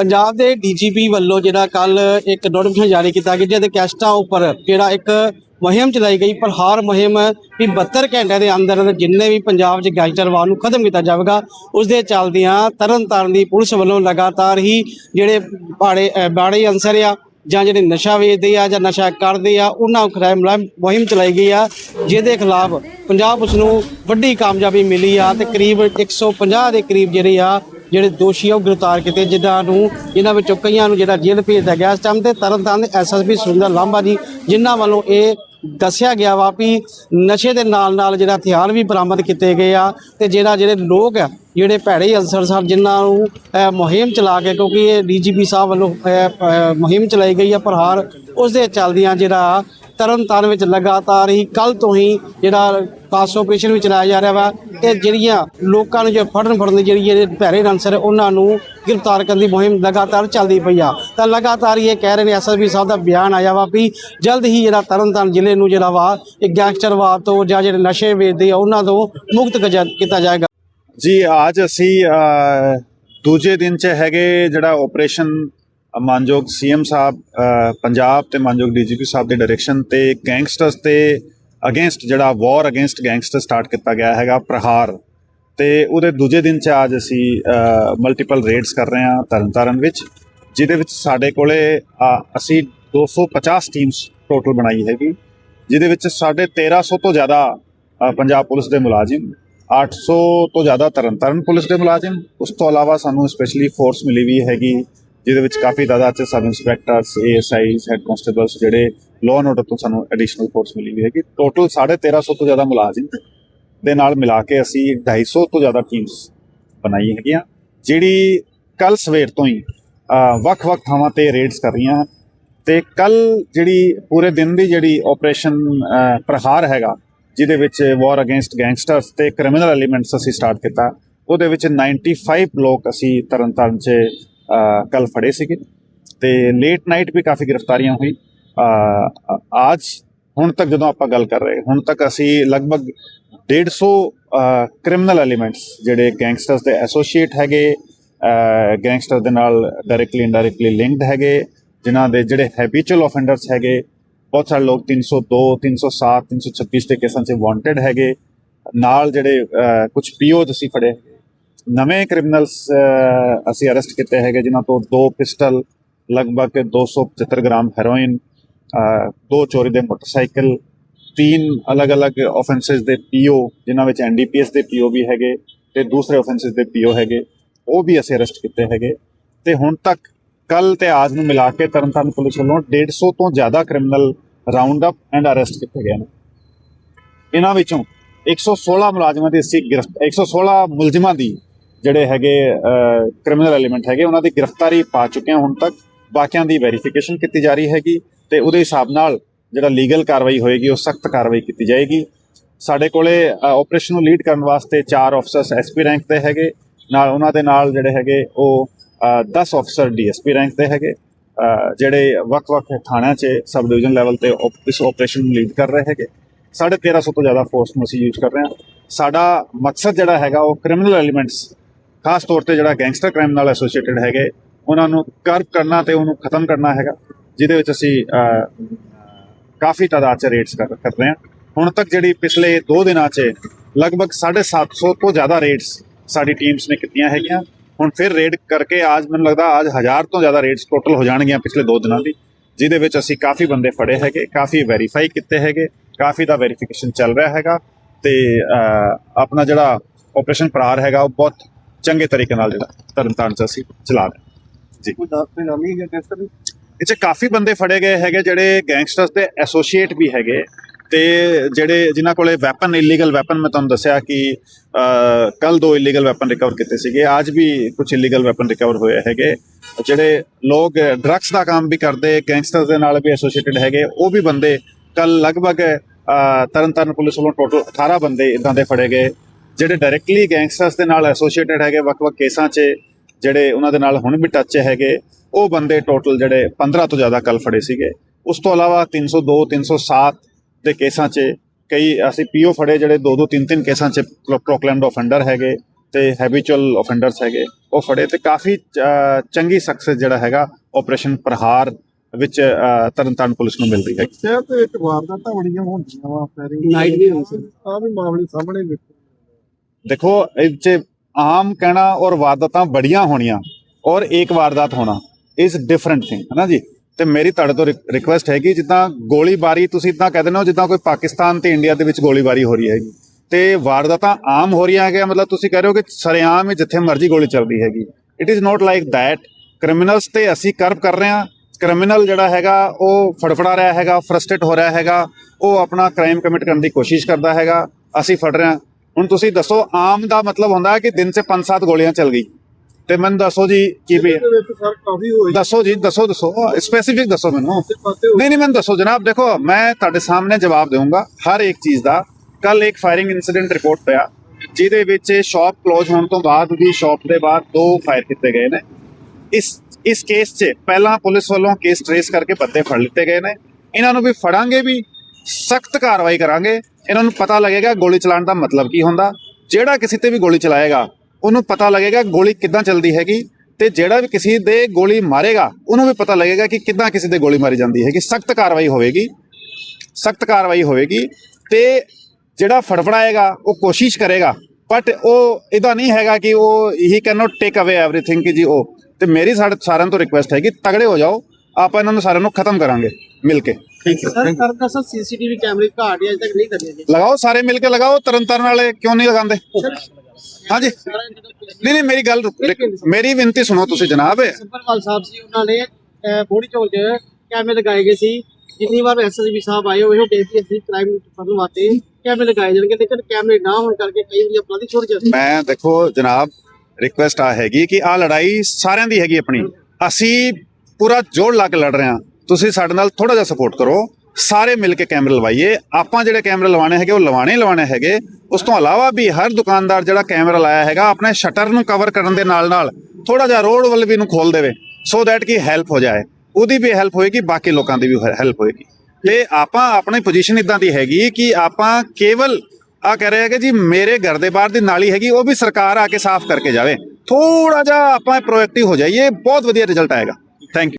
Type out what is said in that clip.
ਪੰਜਾਬ ਦੇ ਡੀਜੀਪੀ ਵੱਲੋਂ ਜਿਹੜਾ ਕੱਲ ਇੱਕ ਨੋਟੀਫਿਕੇਸ਼ਨ ਜਾਰੀ ਕੀਤਾ ਗਿਆ ਜਿਹਦੇ ਕੈਸਟਾਂ ਉੱਪਰ ਜਿਹੜਾ ਇੱਕ ਮੁਹਿੰਮ ਚਲਾਈ ਗਈ ਪਰ ਹਾਰ ਮੁਹਿੰਮ ਵੀ 72 ਘੰਟਿਆਂ ਦੇ ਅੰਦਰ ਅੰਦਰ ਜਿੰਨੇ ਵੀ ਪੰਜਾਬ 'ਚ ਗੈਂਗਸਟਰਵਾਦ ਨੂੰ ਖਤਮ ਕੀਤਾ ਜਾਵੇਗਾ ਉਸ ਦੇ ਚੱਲਦਿਆਂ ਤਰਨਤਾਰਨ ਦੀ ਪੁਲਿਸ ਵੱਲੋਂ ਲਗਾਤਾਰ ਹੀ ਜਿਹੜੇ ਬਾੜੇ ਬਾੜੇ ਅੰਸਰ ਆ ਜਾਂ ਜਿਹੜੇ ਨਸ਼ਾ ਵੇਚਦੇ ਆ ਜਾਂ ਨਸ਼ਾ ਕਰਦੇ ਆ, ਉਹਨਾਂ ਖਿਲਾਫ ਮੁਹਿੰਮ ਚਲਾਈ ਗਈ ਆ, ਜਿਹਦੇ ਖਿਲਾਫ ਪੰਜਾਬ ਪੁਲਿਸ ਨੂੰ ਵੱਡੀ ਕਾਮਯਾਬੀ ਮਿਲੀ ਆ ਤੇ ਕਰੀਬ 150 ਦੇ ਕਰੀਬ ਜਿਹੜੇ ਆ ਜਿਹੜੇ ਦੋਸ਼ੀ ਆ, ਉਹ ਗ੍ਰਿਫਤਾਰ ਕੀਤੇ, ਜਿਨ੍ਹਾਂ ਨੂੰ ਇਹਨਾਂ ਵਿੱਚੋਂ ਕਈਆਂ ਨੂੰ ਜਿਹੜਾ ਜੇਲ੍ਹ ਭੇਜਿਆ ਗਿਆ। ਇਸ ਟਾਈਮ ਤੇ ਤਰਨਤਾਰਨ ਦੇ ਐਸਐਸਪੀ ਸੁਰਿੰਦਰ ਲਾਂਬਾ ਜੀ, ਜਿਨ੍ਹਾਂ ਵੱਲੋਂ ਇਹ ਦੱਸਿਆ ਗਿਆ ਵਾ ਵੀ ਨਸ਼ੇ ਦੇ ਨਾਲ ਨਾਲ ਜਿਹੜਾ ਹਥਿਆਰ ਵੀ ਬਰਾਮਦ ਕੀਤੇ ਗਏ ਆ ਤੇ ਜਿਹੜਾ ਜਿਹੜੇ ਲੋਕ ਆ, ਜਿਹੜੇ ਭੈੜੇ ਅਨਸਰ ਸਾਹਿਬ ਜਿਨ੍ਹਾਂ ਨੂੰ ਮੁਹਿੰਮ ਚਲਾ ਕੇ, ਕਿਉਂਕਿ ਇਹ ਡੀਜੀਪੀ ਸਾਹਿਬ ਵੱਲੋਂ ਮੁਹਿੰਮ ਚਲਾਈ ਗਈ ਆ, ਪ੍ਰਹਾਰ ਉਸ ਦੇ ਚੱਲਦਿਆਂ ਜਿਹੜਾ ਤਰਨਤਾਰਨ ਵਿੱਚ ਲਗਾਤਾਰ ਹੀ ਕੱਲ ਤੋਂ ਹੀ ਜਿਹੜਾ ਪਾਸ ਆਪਰੇਸ਼ਨ ਵੀ ਚਲਾਇਆ ਜਾ ਰਿਹਾ ਵਾ ਤੇ ਜਿਹੜੀਆਂ ਲੋਕਾਂ ਨੂੰ ਜੋ ਫੜਨ ਫੜਨ ਦੀ ਜਿਹੜੀ ਜਿਹੜੇ ਭੈੜੇ ਅਨਸਰ ਉਹਨਾਂ ਨੂੰ ਗ੍ਰਿਫਤਾਰ ਕਰਨ ਦੀ ਮੁਹਿੰਮ ਲਗਾਤਾਰ ਚੱਲਦੀ ਪਈ ਆ। ਤਾਂ ਲਗਾਤਾਰ ਹੀ ਇਹ ਕਹਿ ਰਹੇ ਨੇ ਐਸਐਸਪੀ ਸਾਹਿਬ ਦਾ ਬਿਆਨ ਆਇਆ ਵਾ ਵੀ ਜਲਦ ਹੀ ਜਿਹੜਾ ਤਰਨਤਾਰਨ ਜ਼ਿਲ੍ਹੇ ਨੂੰ ਜਿਹੜਾ ਵਾ ਇਹ ਗੈਂਗਸਟਰਵਾਦ ਤੋਂ ਜਾਂ ਜਿਹੜੇ ਨਸ਼ੇ ਵੇਚਦੇ ਆ ਉਹਨਾਂ ਤੋਂ ਮੁਕਤ ਕੀਤਾ ਜਾਏਗਾ। ਜੀ, ਅੱਜ ਅਸੀਂ ਦੂਜੇ ਦਿਨ ਚ ਹੈਗੇ ਜਿਹੜਾ ਆਪਰੇਸ਼ਨ ਮਾਨਯੋਗ ਸੀਐਮ ਸਾਹਿਬ ਪੰਜਾਬ ਤੇ ਮਾਨਯੋਗ ਡੀਜੀਪੀ ਸਾਹਿਬ ਦੇ ਡਾਇਰੈਕਸ਼ਨ ਤੇ ਗੈਂਗਸਟਰਸ ਤੇ ਅਗੇਂਸਟ ਜਿਹੜਾ ਵਾਰ ਅਗੇਂਸਟ ਗੈਂਗਸਟਰ ਸਟਾਰਟ ਕੀਤਾ ਗਿਆ ਹੈਗਾ ਪ੍ਰਹਾਰ। ਤੇ ਉਹਦੇ ਦੂਜੇ ਦਿਨ ਚ ਅੱਜ ਅਸੀਂ ਮਲਟੀਪਲ ਰੇਡਸ ਕਰ ਰਹੇ ਹਾਂ ਤਰਨਤਾਰਨ ਵਿੱਚ ਜਿਹਦੇ ਵਿੱਚ ਸਾਡੇ ਕੋਲੇ ਅ, ਅਸੀਂ 250 ਟੀਮਸ ਟੋਟਲ ਬਣਾਈ ਹੈਗੀ ਜਿਹਦੇ ਵਿੱਚ ਸਾਡੇ 1300 ਤੋਂ ਜ਼ਿਆਦਾ ਪੰਜਾਬ ਪੁਲਿਸ ਦੇ ਮੁਲਾਜ਼ਮ 800 ਤੋਂ ਜ਼ਿਆਦਾ ਤਰਨਤਾਰਨ ਪੁਲਿਸ ਦੇ ਮੁਲਾਜ਼ਮ ਉਸ ਤੋਂ ਇਲਾਵਾ ਸਾਨੂੰ ਸਪੈਸ਼ਲੀ ਫੋਰਸ ਮਿਲੀ ਵੀ ਹੈਗੀ ਜਿਹਦੇ ਵਿੱਚ ਕਾਫੀ ਜ਼ਿਆਦਾ ਚ ਸਬ ਇੰਸਪੈਕਟਰਸ ਏਐਸਆਈਸ ਹੈਡ ਕਨਸਟੇਬਲਸ ਜਿਹੜੇ ਲਾਅ ਐਂਡ ਆਰਡਰ ਤੋਂ ਸਾਨੂੰ ਐਡੀਸ਼ਨਲ ਫੋਰਸ ਮਿਲੀ ਵੀ ਹੈਗੀ। ਟੋਟਲ 1350 ਤੋਂ ਜ਼ਿਆਦਾ ਮੁਲਾਜ਼ਮ ਦੇ ਨਾਲ ਮਿਲਾ ਕੇ ਅਸੀਂ 250 ਤੋਂ ਜ਼ਿਆਦਾ ਟੀਮਸ ਬਣਾਈ ਹੈਗੀਆਂ, ਜਿਹੜੀ ਕੱਲ ਸਵੇਰ ਤੋਂ ਹੀ ਵੱਖ-ਵੱਖ ਥਾਵਾਂ ਤੇ ਰੇਡਸ ਕਰ ਰਹੀਆਂ। ਹਨ ਤੇ ਕੱਲ ਜਿਹੜੀ ਪੂਰੇ ਦਿਨ ਦੀ ਜਿਹੜੀ ਆਪਰੇਸ਼ਨ ਪ੍ਰਹਾਰ ਹੈਗਾ, ਜਿਹਦੇ ਵਿੱਚ ਵਾਰ ਅਗੇਂਸਟ ਗੈਂਗਸਟਰਸ ਤੇ ਕ੍ਰਿਮੀਨਲ ਐਲੀਮੈਂਟਸ ਅਸੀਂ ਸਟਾਰਟ ਕੀਤਾ, ਉਹਦੇ ਵਿੱਚ 95 ਲੋਕ ਅਸੀਂ ਤਰਨਤਾਰਨ 'ਚ ਕੱਲ ਫੜੇ ਸੀਗੇ ਤੇ ਲੇਟ ਨਾਈਟ ਵੀ ਕਾਫੀ ਗ੍ਰਿਫਤਾਰੀਆਂ ਹੋਈ। ਅ, ਅੱਜ ਹੁਣ ਤੱਕ ਜਦੋਂ ਆਪਾਂ ਗੱਲ ਕਰ ਰਹੇ ਹੁਣ ਤੱਕ ਅਸੀਂ ਲਗਭਗ 150 ਕ੍ਰਿਮੀਨਲ ਐਲੀਮੈਂਟਸ ਜਿਹੜੇ ਗੈਂਗਸਟਰਸ ਦੇ ਐਸੋਸੀਏਟ ਹੈਗੇ ਗੈਂਗਸਟਰ ਦੇ ਨਾਲ ਡਾਇਰੈਕਟਲੀ ਇਨਡਾਇਰੈਕਟਲੀ ਲਿੰਕਡ ਹੈਗੇ ਜਿਨ੍ਹਾਂ ਦੇ ਜਿਹੜੇ ਹੈਬਿਚੁਅਲ ਆਫੈਂਡਰਸ ਹੈਗੇ ਬਹੁਤ ਸਾਰੇ ਲੋਕ 302 307 336 ਦੇ ਕੇਸਾਂ 'ਚ ਵਾਂਟਡ ਹੈਗੇ। ਨਾਲ ਜਿਹੜੇ ਕੁਝ ਪੀਓਜ਼ ਅਸੀਂ ਫੜੇ ਨਵੇਂ ਕ੍ਰਿਮੀਨਲਸ ਅਸੀਂ ਅਰੈਸਟ ਕੀਤੇ ਹੈਗੇ, ਜਿਨ੍ਹਾਂ ਤੋਂ ਦੋ ਪਿਸਟਲ, ਲਗਭਗ 275 ਗ੍ਰਾਮ ਹੈਰੋਇਨ ਦੋ ਚੋਰੀ ਦੇ ਮੋਟਰਸਾਈਕਲ, ਤਿੰਨ ਅਲੱਗ-ਅਲੱਗ ਆਫੈਂਸਸ ਦੇ ਪੀਓ ਜਿਨ੍ਹਾਂ ਵਿੱਚ ਐਨਡੀਪੀਐਸ ਦੇ ਪੀਓ ਵੀ ਹੈਗੇ ਤੇ ਦੂਸਰੇ ਆਫੈਂਸਸ ਦੇ ਪੀਓ ਹੈਗੇ, ਉਹ ਵੀ ਅਸੀਂ ਅਰੈਸਟ ਕੀਤੇ ਹੈਗੇ। ਤੇ ਹੁਣ ਤੱਕ ਕੱਲ ਤੇ ਆਜ ਨੂੰ ਮਿਲਾ ਕੇ ਤਰਨਤਾਰਨ ਪੁਲਿਸ ਵੱਲੋਂ 150 ਤੋਂ ਜ਼ਿਆਦਾ criminal round up and arrest ਕੀਤੇ ਗਏ ਨੇ। ਇਹਨਾਂ ਵਿੱਚੋਂ 116 ਮੁਲਾਜ਼ਮਾਂ ਦੀ ਅਸੀਂ ਗ੍ਰਿਫਤ 116 ਮੁਲਜ਼ਮਾਂ ਦੀ ਜਿਹੜੇ ਹੈਗੇ ਕ੍ਰਿਮੀਨਲ ਐਲੀਮੈਂਟ ਹੈਗੇ ਉਹਨਾਂ ਦੀ ਗ੍ਰਿਫਤਾਰੀ ਪਾ ਚੁੱਕੇ ਹਾਂ ਹੁਣ ਤੱਕ। ਬਾਕੀਆਂ ਦੀ ਵੈਰੀਫਿਕੇਸ਼ਨ ਕੀਤੀ ਜਾ ਰਹੀ ਹੈਗੀ ਤੇ ਉਹਦੇ ਹਿਸਾਬ ਨਾਲ ਜਿਹੜਾ ਲੀਗਲ ਕਾਰਵਾਈ ਹੋਏਗੀ ਉਹ ਸਖਤ ਕਾਰਵਾਈ ਕੀਤੀ ਜਾਏਗੀ। ਸਾਡੇ ਕੋਲੇ ਆਪਰੇਸ਼ਨ ਨੂੰ ਲੀਡ ਕਰਨ ਵਾਸਤੇ ਚਾਰ ਅਫਸਰਸ ਐਸਪੀ ਰੈਂਕ ਤੇ ਹੈਗੇ। ਨਾਲ ਉਹਨਾਂ ਦੇ ਨਾਲ ਜਿਹੜੇ ਹੈਗੇ ਉਹ ਅ, 10 ਅਫਸਰ ਡੀਐਸਪੀ ਰੈਂਕ ਤੇ ਹੈਗੇ। ਜਿਹੜੇ ਵੱਖ-ਵੱਖ ਥਾਣਿਆਂ 'ਚ ਸਬ ਡਿਵੀਜ਼ਨ ਲੈਵਲ ਤੇ op- ਇਸ ਆਪਰੇਸ਼ਨ ਨੂੰ ਲੀਡ ਕਰ ਰਹੇ ਹੈਗੇ। 1350 ਤੋਂ ਜ਼ਿਆਦਾ ਫੋਰਸ ਨੂੰ ਅਸੀਂ ਯੂਜ਼ ਕਰ ਰਹੇ ਹਾਂ। ਸਾਡਾ ਮਕਸਦ ਜਿਹੜਾ ਹੈਗਾ ਉਹ ਕ੍ਰਿਮੀਨਲ ਐਲੀਮੈਂਟਸ ਖਾਸ ਤੌਰ ਤੇ ਜਿਹੜਾ ਗੈਂਗਸਟਰ ਕ੍ਰਾਈਮ ਨਾਲ ਐਸੋਸੀਏਟਡ ਹੈਗੇ, ਉਹਨਾਂ ਨੂੰ ਕਰਬ ਕਰਨਾ ਤੇ ਉਹਨੂੰ ਖਤਮ ਕਰਨਾ ਹੈਗਾ, ਜਿਹਦੇ ਵਿੱਚ ਅਸੀਂ ਕਾਫੀ ਤਾਦਾਦ 'ਚ ਰੇਟਸ ਕਰ ਕਰ ਰਹੇ ਹਾਂ। ਹੁਣ ਤੱਕ ਜਿਹੜੀ ਪਿਛਲੇ 2 ਦਿਨਾਂ 'ਚ ਲਗਭਗ 750 ਤੋਂ ਜ਼ਿਆਦਾ ਰੇਟਸ ਸਾਡੀ ਟੀਮਸ ਨੇ ਕੀਤੀਆਂ ਹੈਗੀਆਂ। ਹੁਣ ਫਿਰ ਰੇਡ ਕਰਕੇ ਅੱਜ ਮੈਨੂੰ ਲੱਗਦਾ ਅੱਜ 1000 ਤੋਂ ਜ਼ਿਆਦਾ ਰੇਟਸ ਟੋਟਲ ਹੋ ਜਾਣਗੀਆਂ ਪਿਛਲੇ 2 ਦਿਨਾਂ ਦੀ, ਜਿਹਦੇ ਵਿੱਚ ਅਸੀਂ ਕਾਫੀ ਬੰਦੇ ਫੜੇ ਹੈਗੇ, ਕਾਫੀ ਵੈਰੀਫਾਈ ਕੀਤੇ ਹੈਗੇ, ਕਾਫੀ ਦਾ ਵੈਰੀਫਿਕੇਸ਼ਨ ਚੱਲ ਰਿਹਾ ਹੈਗਾ ਤੇ ਆਪਣਾ ਜਿਹੜਾ ਆਪਰੇਸ਼ਨ ਪ੍ਰਾਰ ਹੈਗਾ ਉਹ ਬਹੁਤ ਚੰਗੇ ਤਰੀਕੇ ਨਾਲ ਜਿਹੜਾ ਤਰਨਤਾਰਨ ਚ ਅਸੀਂ ਚਲਾ ਰਹੇ ਹਾਂ। ਜੀ। ਕੋਈ ਦੱਸ ਤੇ ਨਾਮੀ ਹੈ ਗੈਂਗਸਟਰ ਇਹ 'ਚ ਕਾਫੀ ਬੰਦੇ ਫੜੇ ਗਏ ਹੈਗੇ ਜਿਹੜੇ ਗੈਂਗਸਟਰਸ ਦੇ ਐਸੋਸੀਏਟ ਵੀ ਹੈਗੇ। ਤੇ ਜਿਹੜੇ ਜਿਨ੍ਹਾਂ ਕੋਲੇ ਵੈਪਨ ਇਲੀਗਲ ਵੈਪਨ ਮੈਂ ਤੁਹਾਨੂੰ ਦੱਸਿਆ ਕਿ ਕੱਲ ਦੋ ਇਲੀਗਲ ਵੈਪਨ ਰਿਕਵਰ ਕੀਤੇ ਸੀਗੇ। ਅੱਜ ਵੀ ਕੁਝ ਇਲੀਗਲ ਵੈਪਨ ਰਿਕਵਰ ਹੋਏ ਹੈਗੇ। ਜਿਹੜੇ ਲੋਕ ਡਰੱਗਸ ਦਾ ਕੰਮ ਵੀ ਕਰਦੇ ਗੈਂਗਸਟਰਸ ਦੇ ਨਾਲ ਵੀ ਐਸੋਸੀਏਟਡ ਹੈਗੇ। ਉਹ ਵੀ ਬੰਦੇ ਕੱਲ ਲਗਭਗ ਅ, ਤਰਨਤਾਰਨ ਪੁਲਿਸ ਵੱਲੋਂ ਟੋਟਲ 18 ਬੰਦੇ ਇਦਾਂ ਦੇ ਫੜੇ ਗਏ। ਜਿਹੜੇ ਡਾਇਰੈਕਟਲੀ ਗੈਂਗਸਟਰਸ ਦੇ ਨਾਲ ਐਸੋਸੀਏਟਡ ਹੈਗੇ ਵੱਖ-ਵੱਖ ਕੇਸਾਂ 'ਚ ਜਿਹੜੇ ਉਹਨਾਂ ਦੇ ਨਾਲ ਹੁਣ ਵੀ ਟੱਚ ਹੈਗੇ ਉਹ ਬੰਦੇ ਟੋਟਲ ਜਿਹੜੇ 15 ਤੋਂ ਜ਼ਿਆਦਾ ਕੱਲ ਫੜੇ ਸੀਗੇ ਉਸ ਤੋਂ ਇਲਾਵਾ 302 307 ਦੇ ਕੇਸਾਂ 'ਚ ਕਈ ਅਸੀਂ ਪੀਓ ਫੜੇ ਜਿਹੜੇ ਦੋ ਦੋ ਤਿੰਨ ਤਿੰਨ ਕੇਸਾਂ 'ਚ ਪ੍ਰੋਕਲੇਮਡ ਆਫੈਂਡਰ ਹੈਗੇ ਤੇ ਹੈਬਿਚੁਅਲ ਆਫੈਂਡਰਸ ਹੈਗੇ ਉਹ ਫੜੇ ਤੇ ਕਾਫੀ ਚੰਗੀ ਸਕਸੈਸ ਜਿਹੜਾ ਹੈਗਾ ਆਪਰੇਸ਼ਨ ਪ੍ਰਹਾਰ ਵਿੱਚ ਤਰਨਤਾਰਨ ਪੁਲਿਸ ਨੂੰ ਮਿਲ ਰਹੀ ਹੈ ਸ਼ਹਿਰ ਦੇ ਵਿੱਚ ਵਾਰਦਾਤਾਂ ਬੜੀਆਂ ਹੁੰਦੀਆਂ ਵਾ ਫੈਰਿੰਗ Night ਵੀ ਹੁੰਦੀ ਸੀ। ਆ ਵੀ ਮਾਮਲੇ ਸਾਹਮਣੇ ਵੇਖੋ ਦੇਖੋ, ਇਹ 'ਚ ਆਮ ਕਹਿਣਾ ਔਰ ਵਾਰਦਾਤਾਂ ਬੜੀਆਂ ਹੋਣੀਆਂ ਔਰ ਇੱਕ ਵਾਰਦਾਤ ਹੋਣਾ ਇਜ਼ ਡਿਫਰੈਂਟ ਥਿੰਗ ਹੈ ਨਾ ਜੀ? ਤੇ ਮੇਰੀ ਤੁਹਾਡੇ ਤੋਂ ਰਿਕੁਐਸਟ ਹੈ ਕਿ ਜਿੱਦਾਂ ਗੋਲੀਬਾਰੀ, ਤੁਸੀਂ ਇਦਾਂ ਕਹਿ ਦਿੰਦੇ ਹੋ, ਜਿੱਦਾਂ ਕੋਈ ਪਾਕਿਸਤਾਨ ਤੇ ਇੰਡੀਆ ਦੇ ਵਿੱਚ ਗੋਲੀਬਾਰੀ ਹੋ ਰਹੀ ਹੈਗੀ। ਤੇ ਵਾਰਦਾਤਾਂ ਆਮ ਹੋ ਰਹੀਆਂ ਹੈਗੀਆਂ, ਮਤਲਬ ਤੁਸੀਂ ਕਹਿ ਰਹੇ ਹੋ ਕਿ ਸਰੇਆਮ ਹੀ ਜਿੱਥੇ ਮਰਜ਼ੀ ਗੋਲੀ ਚੱਲਦੀ ਹੈਗੀ। It is not like that criminals ਤੇ ਅਸੀਂ ਕਰਬ ਕਰ ਰਹੇ ਹਾਂ। ਕ੍ਰਿਮੀਨਲ ਜਿਹੜਾ ਹੈਗਾ, ਉਹ ਫੜਫੜਾ ਰਿਹਾ ਹੈਗਾ ਫਰਸਟ੍ਰੇਟ ਹੋ ਰਿਹਾ ਹੈਗਾ, ਉਹ ਆਪਣਾ ਕ੍ਰਾਈਮ ਕਮਿਟ ਕਰਨ ਦੀ ਕੋਸ਼ਿਸ਼ ਕਰਦਾ ਹੈਗਾ। ਅਸੀਂ ਫੜ ਰਹੇ ਹਾਂ। ਹੁਣ ਤੁਸੀਂ ਦੱਸੋ ਆਮ ਦਾ ਮਤਲਬ ਹੁੰਦਾ ਹੈ ਕਿ ਦਿਨ 'ਚ 5-7 ਗੋਲੀਆਂ ਚੱਲ ਗਈ। ਤੇ ਮੈਨੂੰ ਦੱਸੋ ਜੀ ਕੀ ਵੀ ਹੋਈ। ਦੱਸੋ ਜੀ ਦੱਸੋ ਦੱਸੋ। ਸਪੈਸੀਫਿਕ ਦੱਸੋ ਮੈਨੂੰ। ਨਹੀਂ ਨਹੀਂ ਮੈਨੂੰ ਦੱਸੋ ਜਨਾਬ। ਦੇਖੋ ਮੈਂ ਤੁਹਾਡੇ ਸਾਹਮਣੇ ਜਵਾਬ ਦੇਵਾਂਗਾ ਹਰ ਇੱਕ ਚੀਜ਼ ਦਾ। ਕੱਲ ਇੱਕ ਫਾਇਰਿੰਗ ਇਨਸੀਡੈਂਟ ਰਿਪੋਰਟ ਪਿਆ ਜਿਹਦੇ ਵਿੱਚ ਸ਼ਾਪ ਕਲੋਜ਼ ਹੋਣ ਤੋਂ ਬਾਅਦ ਉਹਦੀ ਸ਼ਾਪ ਦੇ ਬਾਹਰ ਦੋ ਫਾਇਰ ਕੀਤੇ ਗਏ ਨੇ। ਇਸ ਇਸ ਕੇਸ 'ਚ ਪਹਿਲਾਂ ਪੁਲਿਸ ਵੱਲੋਂ ਕੇਸ ਟ੍ਰੇਸ ਕਰਕੇ ਬੰਦੇ ਫੜ ਲਿੱਤੇ ਗਏ ਨੇ। ਇਹਨਾਂ ਨੂੰ ਵੀ ਫੜਾਂਗੇ ਵੀ। ਸਖਤ ਕਾਰਵਾਈ ਕਰਾਂਗੇ ਇਹਨਾਂ ਨੂੰ ਪਤਾ ਲੱਗੇਗਾ ਗੋਲੀ ਚਲਾਉਣ ਦਾ ਮਤਲਬ ਕੀ ਹੁੰਦਾ ਜਿਹੜਾ ਕਿਸੇ ਤੇ ਵੀ ਗੋਲੀ ਚਲਾਏਗਾ ਉਹਨੂੰ ਪਤਾ ਲੱਗੇਗਾ ਗੋਲੀ ਕਿੱਦਾਂ ਚੱਲਦੀ ਹੈਗੀ ਤੇ ਜਿਹੜਾ ਵੀ ਕਿਸੇ ਦੇ ਗੋਲੀ ਮਾਰੇਗਾ ਉਹਨੂੰ ਵੀ ਪਤਾ ਲੱਗੇਗਾ ਕਿ ਕਿੱਦਾਂ ਕਿਸੇ ਦੇ ਗੋਲੀ ਮਾਰੀ ਜਾਂਦੀ ਹੈਗੀ ਸਖਤ ਕਾਰਵਾਈ ਹੋਵੇਗੀ ਸਖਤ ਕਾਰਵਾਈ ਹੋਵੇਗੀ ਤੇ ਜਿਹੜਾ ਫੜਫੜਾਏਗਾ ਉਹ ਕੋਸ਼ਿਸ਼ ਕਰੇਗਾ ਬਟ ਉਹ ਇਹਦਾ ਨਹੀਂ ਹੈਗਾ ਕਿ ਉਹ ਹੀ ਕੈਨ ਨਾਟ ਟੇਕ ਅਵੇ एवरीथिंग ਕਿ ਜੀ ਉਹ ਤੇ ਮੇਰੀ ਸਾਡੇ ਸਾਰਿਆਂ ਤੋਂ ਰਿਕੁਐਸਟ ਹੈ ਕਿ ਤਗੜੇ ਹੋ ਜਾਓ ਆਪਾਂ ਇਹਨਾਂ ਨੂੰ ਸਾਰਿਆਂ ਨੂੰ ਖਤਮ ਕਰਾਂਗੇ ਮਿਲ ਕੇ ਸਰ ਕਰਦਾ ਸਰ ਸੀਸੀਟੀਵੀ ਕੈਮਰੇ ਘਾਟ ਅਜੇ ਤੱਕ ਨਹੀਂ ਕਰਨੇ ਜੀ। ਲਗਾਓ ਸਾਰੇ ਮਿਲ ਕੇ ਲਗਾਓ ਤਰਨਤਾਰਨ ਵਾਲੇ ਕਿਉਂ ਨਹੀਂ ਲਗਾਉਂਦੇ? ਹਾਂਜੀ। ਨਹੀਂ। ਨਹੀਂ ਮੇਰੀ ਗੱਲ ਮੇਰੀ ਬੇਨਤੀ ਸੁਣੋ ਤੁਸੀਂ ਜਨਾਬ। ਸੁਪਰਵਾਲ ਸਾਹਿਬ ਸੀ ਉਹਨਾਂ ਨੇ ਬੋੜੀ ਚੌਲ 'ਚ ਕੈਮਰੇ ਲਗਾਏ ਗਏ ਸੀ। ਜਿੰਨੀ ਵਾਰ ਐਸਐਸਬੀ ਸਾਹਿਬ ਆਏ ਹੋਏ ਹੋ ਕਹਿੰਦੇ ਅਸੀਂ ਕ੍ਰਾਈਮ ਫੜਨ ਵਾਸਤੇ। ਕੈਮਰੇ ਲਗਾਏ ਜਾਣਗੇ ਲੇਕਿਨ ਕੈਮਰੇ ਨਾ ਹੋਣ ਕਰਕੇ ਕਈ ਵਾਰੀ ਅਪਰਾਧੀ ਛੁੱਟ ਜਾਂਦੇ ਮੈਂ ਦੇਖੋ ਜਨਾਬ ਰਿਕੁਐਸਟ ਆ ਹੈਗੀ ਕਿ ਆ ਲੜਾਈ ਸਾਰਿਆਂ ਦੀ ਹੈਗੀ ਆਪਣੀ। ਅਸੀਂ ਪੂਰਾ ਜੋੜ ਲਾ ਕੇ ਲੜ ਰਹੇ ਹਾਂ। ਤੁਸੀਂ ਸਾਡੇ ਨਾਲ ਥੋੜਾ ਜਿਹਾ ਸਪੋਰਟ ਕਰੋ। ਸਾਰੇ ਮਿਲ ਕੇ ਕੈਮਰੇ ਲਵਾਈਏ। ਆਪਾਂ ਜਿਹੜੇ ਕੈਮਰੇ ਲਵਾਣੇ ਹੈਗੇ, ਉਹ ਲਵਾਣੇ ਹੀ ਲਵਾਣੇ ਹੈਗੇ। ਉਸ ਤੋਂ ਇਲਾਵਾ ਵੀ ਹਰ ਦੁਕਾਨਦਾਰ ਜਿਹੜਾ ਕੈਮਰਾ ਲਾਇਆ ਹੈਗਾ, ਆਪਣੇ ਸ਼ਟਰ ਨੂੰ ਕਵਰ ਕਰਨ ਦੇ ਨਾਲ ਨਾਲ ਥੋੜਾ ਜਿਹਾ ਰੋਡ ਵੱਲ ਵੀ ਨੂੰ ਖੋਲ ਦੇਵੇ ਸੋ ਦੈਟ ਕਿ ਹੈਲਪ ਹੋ ਜਾਏ। ਉਹਦੀ ਵੀ ਹੈਲਪ ਹੋਏਗੀ, ਬਾਕੀ ਲੋਕਾਂ ਦੀ ਵੀ ਹੈਲਪ ਹੋਏਗੀ। ਤੇ ਆਪਾਂ ਆਪਣੀ ਪੋਜੀਸ਼ਨ ਇਦਾਂ ਦੀ ਹੈਗੀ ਕਿ ਆਪਾਂ ਕੇਵਲ ਆ ਕਹਿ ਰਹੇ ਹੈਗੇ ਜੀ, ਮੇਰੇ ਘਰ ਦੇ ਬਾਹਰ ਦੀ ਨਾਲੀ ਹੈਗੀ, ਉਹ ਵੀ ਸਰਕਾਰ ਆ ਕੇ ਸਾਫ਼ ਕਰਕੇ ਜਾਵੇ। ਥੋੜਾ ਜਿਹਾ ਆਪਾਂ ਪ੍ਰੋਐਕਟਿਵ ਹੋ ਜਾਈਏ, ਬਹੁਤ ਵਧੀਆ ਰਿਜ਼ਲਟ ਆਏਗਾ। Thank you